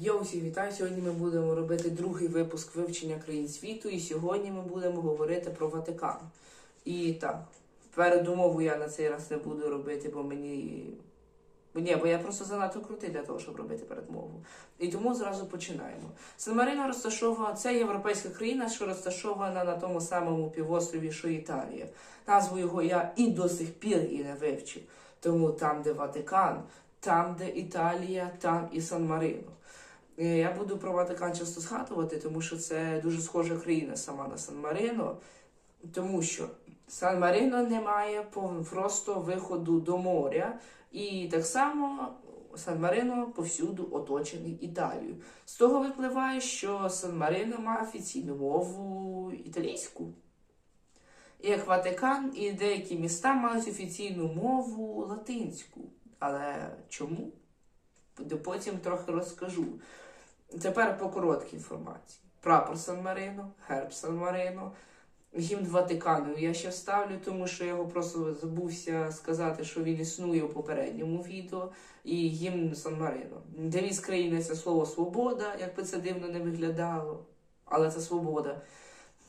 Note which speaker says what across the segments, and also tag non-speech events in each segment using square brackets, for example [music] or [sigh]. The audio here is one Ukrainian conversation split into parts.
Speaker 1: Йоу, всіх вітаю! Сьогодні ми будемо робити другий випуск вивчення країн світу, і сьогодні ми будемо говорити про Ватикан. І так, передумову я на цей раз не буду робити, бо мені. Ні, бо я просто занадто крутий для того, щоб робити передмову. І тому зразу починаємо. Сан-Марино розташована, це європейська країна, що розташована на тому самому півострові, що Італія. Назву його я і до сих пір і не вивчив. Тому там, де Ватикан, там, де Італія, там і Сан-Марино. Е, Я буду про Ватикан часто згадувати, тому що це дуже схожа країна сама на Сан-Марино, тому що Сан-Марино не має просто виходу до моря, і так само Сан-Марино повсюду оточений Італією. З того випливає, що Сан-Марино має офіційну мову італійську. Як Ватикан і деякі міста мають офіційну мову латинську. Але чому? Потім трохи розкажу. Тепер по короткій інформації. Прапор Сан-Марино, герб Сан-Марино, гімн Ватикану я ще вставлю, тому що я його просто забувся сказати, що він існує у попередньому відео. І гімн Сан-Марино. Девіз країни це слово свобода, як би це дивно не виглядало, але це свобода.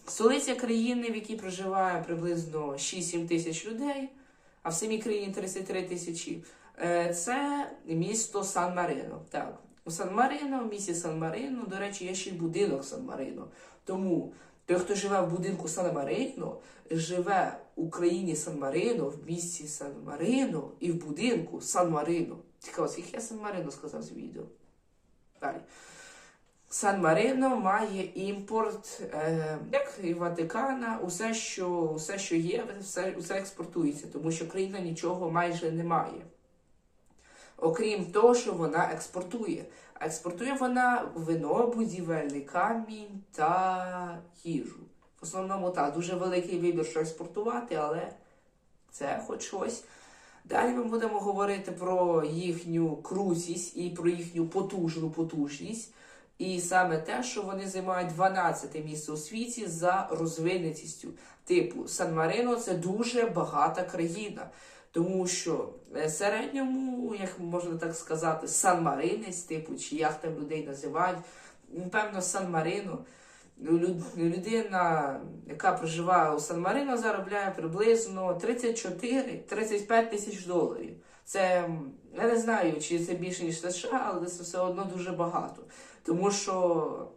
Speaker 1: Столиця країни, в якій проживає приблизно 6-7 тисяч людей, а в самій країні 33 тисячі. Е, Це місто Сан-Марино. Так, у Сан-Марино, в місті Сан-Марино, до речі, є ще й будинок Сан-Марино. Тому той, хто живе в будинку Сан-Марино, живе у країні Сан-Марино, в місті Сан-Марино і в будинку Сан-Марино. Цікаво, скільки я Сан-Марино сказав з відео. Далі. Сан-Марино має імпорт, е, як і Ватикана, усе, що, усе, що є, все, усе експортується, тому що країна нічого майже не має. Окрім того, що вона експортує. Експортує вона вино, будівельний камінь та їжу. В основному так, дуже великий вибір, що експортувати, але це хоч щось. Далі ми будемо говорити про їхню крутість і про їхню потужну потужність. І саме те, що вони займають 12 місце у світі за розвинутістю. Типу, Сан-Марино це дуже багата країна. Тому що е, середньому, як можна так сказати, Сан-Маринець, типу, чи як там людей називають, напевно, Сан-Марино. Лю- Людина, яка проживає у Сан-Марино, заробляє приблизно 34-35 тисяч доларів. Це я не знаю, чи це більше ніж США, але це все одно дуже багато. Тому що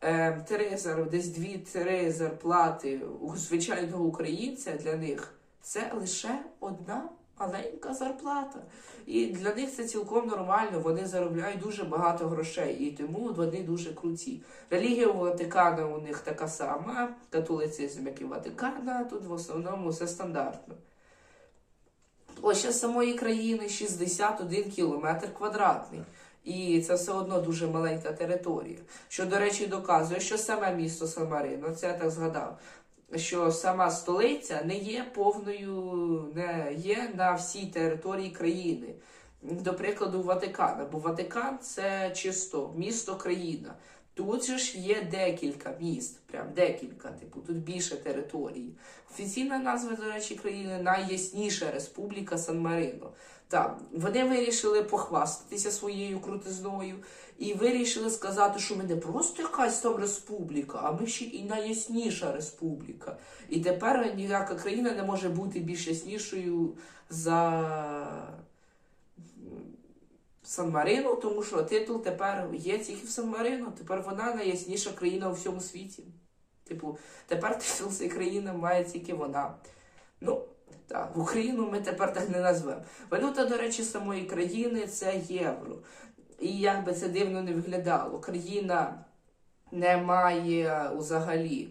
Speaker 1: е, три десь дві-три зарплати у звичайного українця для них це лише одна маленька зарплата. І для них це цілком нормально. Вони заробляють дуже багато грошей, і тому вони дуже круті. Релігія у Ватикана у них така сама, католицизм, як і Ватикана, тут в основному все стандартно. Площа самої країни 61 кілометр квадратний. І це все одно дуже маленька територія. Що, до речі, доказує, що саме місто Сан-Марино, це я так згадав, що сама столиця не є повною, не є на всій території країни. До прикладу, Ватикана, бо Ватикан це чисто місто країна. Тут же ж є декілька міст, прям декілька, типу, тут більше території. Офіційна назва, до речі, країни найясніша Республіка Сан-Марино. Так, вони вирішили похвастатися своєю крутизною і вирішили сказати, що ми не просто якась там республіка, а ми ще і найясніша республіка. І тепер ніяка країна не може бути більш яснішою за Сан-Марино, тому що титул тепер є тільки в Сан-Марино, тепер вона найясніша країна у всьому світі. Типу, тепер титул цієї країни має тільки вона. Ну, так, Україну ми тепер так не назвемо. Валюта, до речі, самої країни це євро. І як би це дивно не виглядало, країна не має взагалі.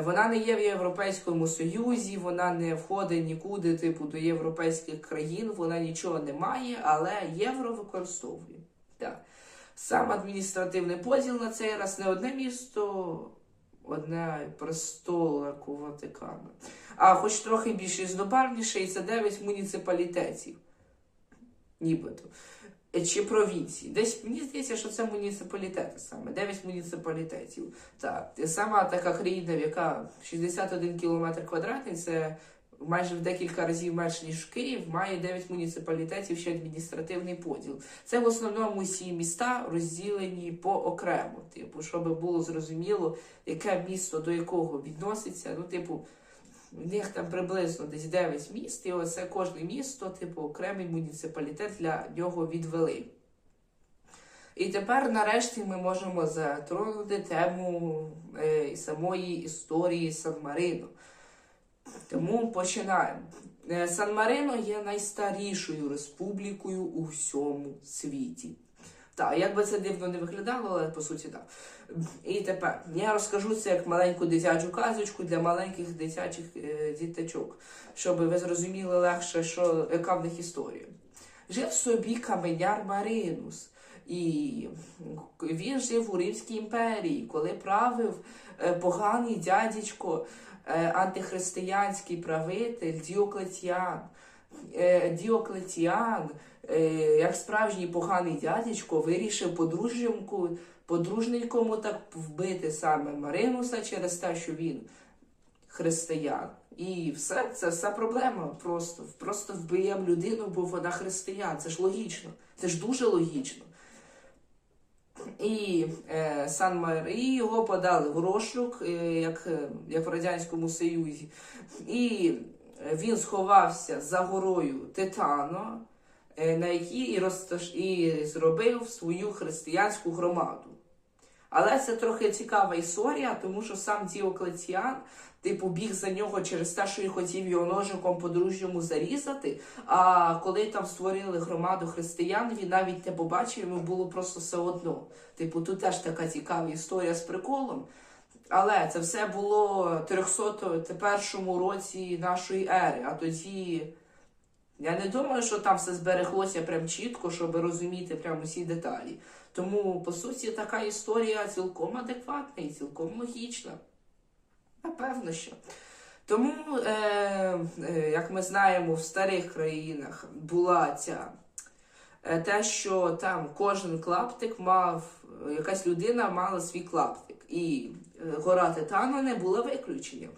Speaker 1: Вона не є в Європейському Союзі, вона не входить нікуди, типу, до європейських країн, вона нічого не має, але євро використовує. Так. Сам адміністративний поділ на цей раз не одне місто, одне престол, у Ватикану. А хоч трохи більш різнобарвніше, і це 9 муніципалітетів. Нібито. Чи провінції. Десь мені здається, що це муніципалітети саме. 9 муніципалітетів. Так. Сама така країна, яка 61 кілометр квадратний, це майже в декілька разів менше, ніж Київ, має 9 муніципалітетів, ще адміністративний поділ. Це в основному всі міста розділені поокремо, типу, щоб було зрозуміло, яке місто до якого відноситься. Ну, типу, в них там приблизно десь 9 міст, і оце кожне місто, типу, окремий муніципалітет для нього відвели. І тепер, нарешті, ми можемо затронути тему е, самої історії Сан-Марино. Тому починаємо. Е, Сан-Марино є найстарішою республікою у всьому світі. Так, як би це дивно не виглядало, але по суті так. І тепер я розкажу це як маленьку дитячу казочку для маленьких дитячих е, діточок, щоб ви зрозуміли легше, що, яка в них історія. Жив собі каменяр Маринус. І він жив у Римській імперії, коли правив е, поганий дядечко, е, антихристиянський правитель Діоклетіан. Е, Діоклетіан, як справжній поганий дядечко, вирішив подружжямку, подружникому так вбити саме Маринуса через те, що він християн. І все, це вся проблема. Просто просто вбиємо людину, бо вона християн. Це ж логічно. Це ж дуже логічно. І е, Сан Марі його подали в розшук, е, як, е, як в Радянському Союзі. І він сховався за горою Титано, е, на якій і, розташ... і зробив свою християнську громаду. Але це трохи цікава історія, тому що сам Діоклетіан типу біг за нього через те, що він хотів його ножиком по-дружньому зарізати. А коли там створили громаду християн, він навіть не побачив, йому було просто все одно. Типу, тут теж така цікава історія з приколом. Але це все було в 301 році нашої ери. А тоді я не думаю, що там все збереглося прям чітко, щоб розуміти прям усі деталі. Тому, по суті, така історія цілком адекватна і цілком логічна. Напевно, що. Тому, е, е, як ми знаємо, в старих країнах була ця е, те, що там кожен клаптик мав, якась людина мала свій клаптик. І е, гора Титана не була виключенням.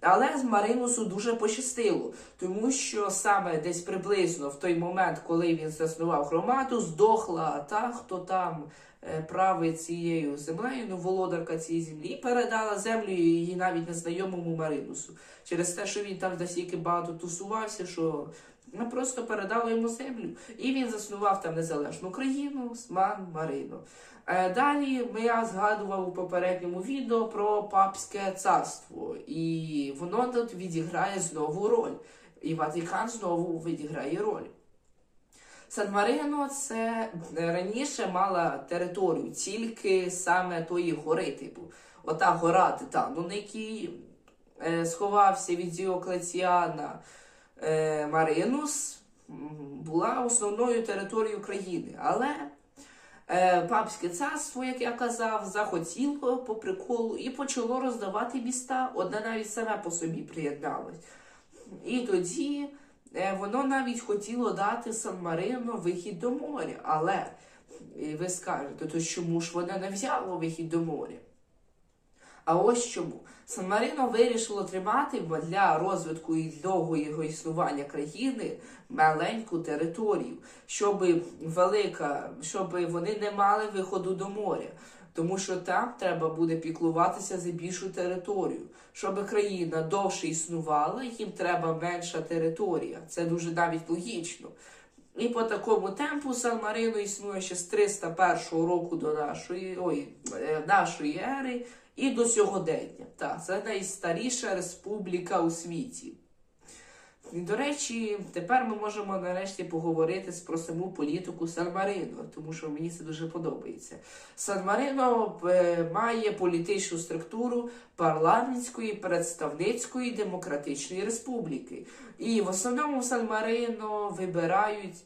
Speaker 1: Але з Маринусу дуже пощастило, тому що саме десь приблизно в той момент, коли він заснував громаду, здохла та, хто там е, править цією землею, ну володарка цієї землі, і передала землю її навіть незнайомому Маринусу. Через те, що він там настільки багато тусувався, що ну, просто передали йому землю. І він заснував там незалежну країну, Сман Марино. Е, Далі я згадував у попередньому відео про папське царство, і воно тут відіграє знову роль. І Ватикан знову відіграє роль. Сан-Марино це раніше мала територію тільки саме тої гори, типу, ота гора Титану, на якій е, сховався від Діоклеціана е, Маринус, була основною територією країни. Але Е, Папське царство, як я казав, захотіло по приколу і почало роздавати міста. Одне навіть саме по собі приєдналось. І тоді е, воно навіть хотіло дати Сан-Марино вихід до моря. Але ви скажете, то чому ж воно не взяло вихід до моря? А ось чому. Сан-Марино вирішило тримати для розвитку і довгого існування країни маленьку територію, щоб велика, щоб вони не мали виходу до моря. Тому що там треба буде піклуватися за більшу територію. Щоб країна довше існувала, їм треба менша територія. Це дуже навіть логічно. І по такому темпу Сан-Марино існує ще з 301 року до нашої ой, е, нашої ери і до сьогодення. Так, це найстаріша республіка у світі. До речі, тепер ми можемо нарешті поговорити про саму політику Сан-Марино, тому що мені це дуже подобається. Сан-Марино е, має політичну структуру парламентської, представницької демократичної республіки. І в основному Сан-Марино вибирають.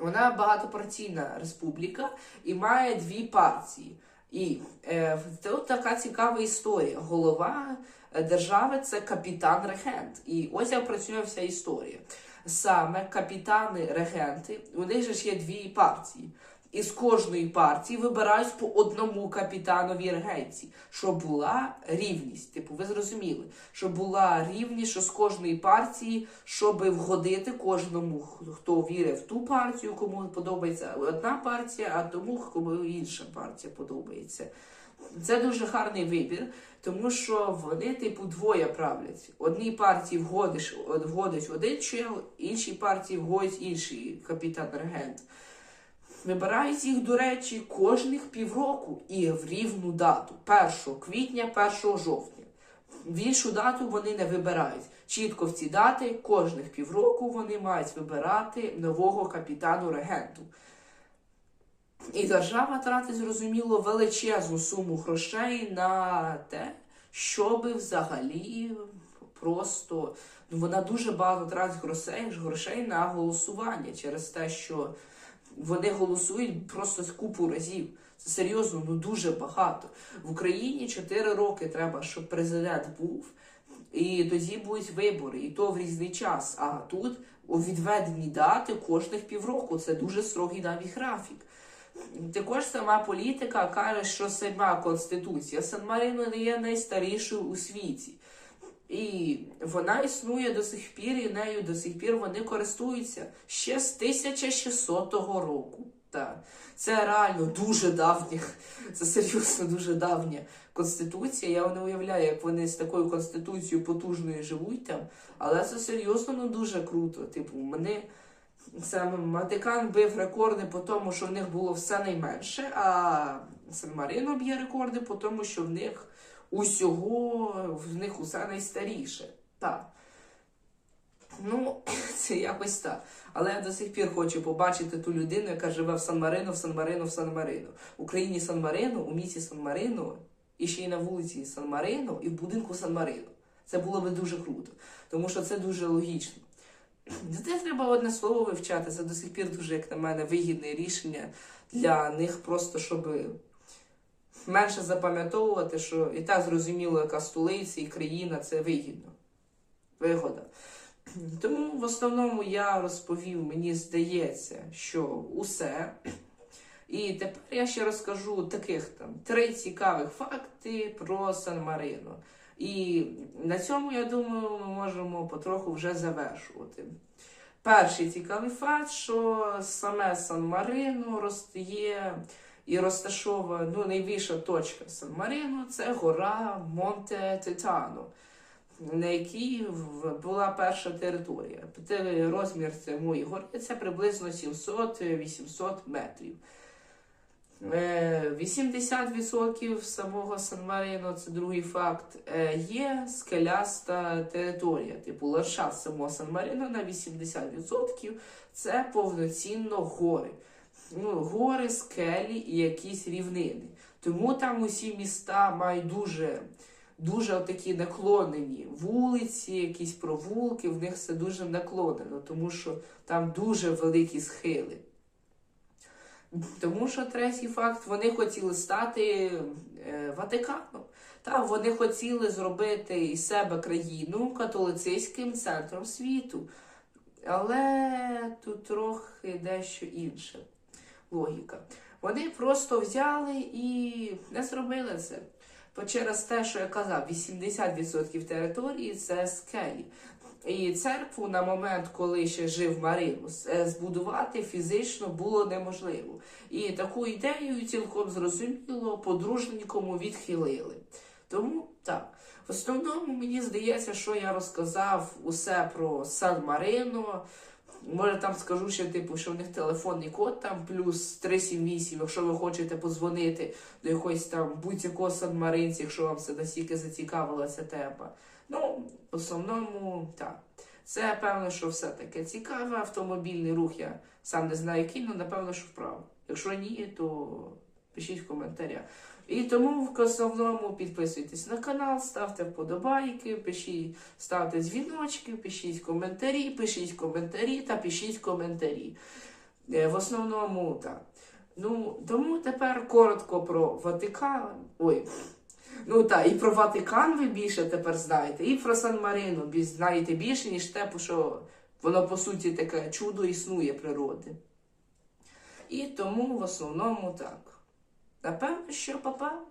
Speaker 1: Вона багатопартійна республіка і має дві партії. І е, тут така цікава історія. Голова держави це капітан-регент. І ось як працює вся історія. Саме капітани-регенти, у них же ж є дві партії. Із кожної партії вибирають по одному капітанові регенції, щоб була рівність. Типу, ви зрозуміли, щоб була рівність, що з кожної партії, щоб вгодити кожному, хто вірить в ту партію, кому подобається одна партія, а тому, кому інша партія подобається. Це дуже гарний вибір, тому що вони, типу, двоє правлять. Одній партії вгодиш, вгодить один чел, іншій партії вгодить інший капітан-регент. Вибирають їх, до речі, кожних півроку і в рівну дату 1 квітня, 1 жовтня. В іншу дату вони не вибирають. Чітко в ці дати кожних півроку вони мають вибирати нового капітану регенту. І держава тратить, зрозуміло, величезну суму грошей на те, щоб взагалі просто ну, вона дуже багато тратить грошей, грошей на голосування через те, що вони голосують просто з купу разів. Це серйозно, ну дуже багато. В Україні 4 роки треба, щоб президент був, і тоді будуть вибори, і то в різний час. А тут відведені дати кожних півроку. Це дуже строгий навіть графік. Також сама політика каже, що сама конституція Сан-Марино не є найстарішою у світі. І вона існує до сих пір, і нею до сих пір вони користуються ще з 1600 року. Так. Це реально дуже давня, це серйозно дуже давня конституція. Я не уявляю, як вони з такою конституцією потужною живуть там, але це серйозно ну дуже круто. Типу, мене саме Ватикан бив рекорди по тому, що в них було все найменше, а Сан-Марино б'є рекорди по тому, що в них усього в них усе найстаріше. Так. Ну, [clears throat] це якось так. Але я до сих пір хочу побачити ту людину, яка живе в Сан-Марино, в Сан-Марино, в Сан-Марино. В Україні Сан-Марино, у місті Сан-Марино, і ще й на вулиці Сан-Марино, і в будинку Сан-Марино. Це було би дуже круто, тому що це дуже логічно. [clears throat] Це треба одне слово вивчати. Це до сих пір дуже, як на мене, вигідне рішення для них, просто щоб менше запам'ятовувати, що і так зрозуміло, яка столиця і країна це вигідно. Вигода. Тому в основному я розповів, мені здається, що усе. І тепер я ще розкажу таких там три цікавих факти про Сан-Марино. І на цьому, я думаю, ми можемо потроху вже завершувати. Перший цікавий факт, що саме Сан-Марино є і розташована ну, найвища точка Сан-Марино це гора Монте Титано, на якій була перша територія. Розмір цієї гори це приблизно 700-800 метрів. 80% самого Сан-Марино, це другий факт, є скеляста територія. Типу ландшафт самого Сан-Марино на 80% це повноцінно гори. Ну, Гори, скелі і якісь рівнини. Тому там усі міста мають дуже дуже такі наклонені вулиці, якісь провулки, в них все дуже наклонено, тому що там дуже великі схили. Тому що третій факт, вони хотіли стати е, Ватиканом. Та вони хотіли зробити із себе країну католицистським центром світу. Але тут трохи дещо інше логіка. Вони просто взяли і не зробили це. Бо через те, що я казав, 80% території це скелі. І церкву на момент, коли ще жив Маринус, е, збудувати фізично було неможливо. І таку ідею цілком зрозуміло подружненькому відхилили. Тому так. В основному мені здається, що я розказав усе про Сан Марино. Може там скажу ще, типу, що в них телефонний код там плюс 378, якщо ви хочете позвонити до якоїсь там будь-якого санмаринця, якщо вам це настільки зацікавила ця тема. Ну, в основному, так. Це певно, що все таке цікаве. Автомобільний рух я сам не знаю, який, але напевно, що вправо. Якщо ні, то пишіть в коментарях. І тому в основному підписуйтесь на канал, ставте вподобайки, пишіть, ставте дзвіночки, пишіть коментарі, пишіть коментарі та пишіть коментарі. Е, В основному так. Ну, тому тепер коротко про Ватикан. Ой. Ну так, і про Ватикан ви більше тепер знаєте, і про Сан Марино знаєте більше, ніж те, що воно по суті таке чудо існує природи. І тому в основному так. Напевно, що папа.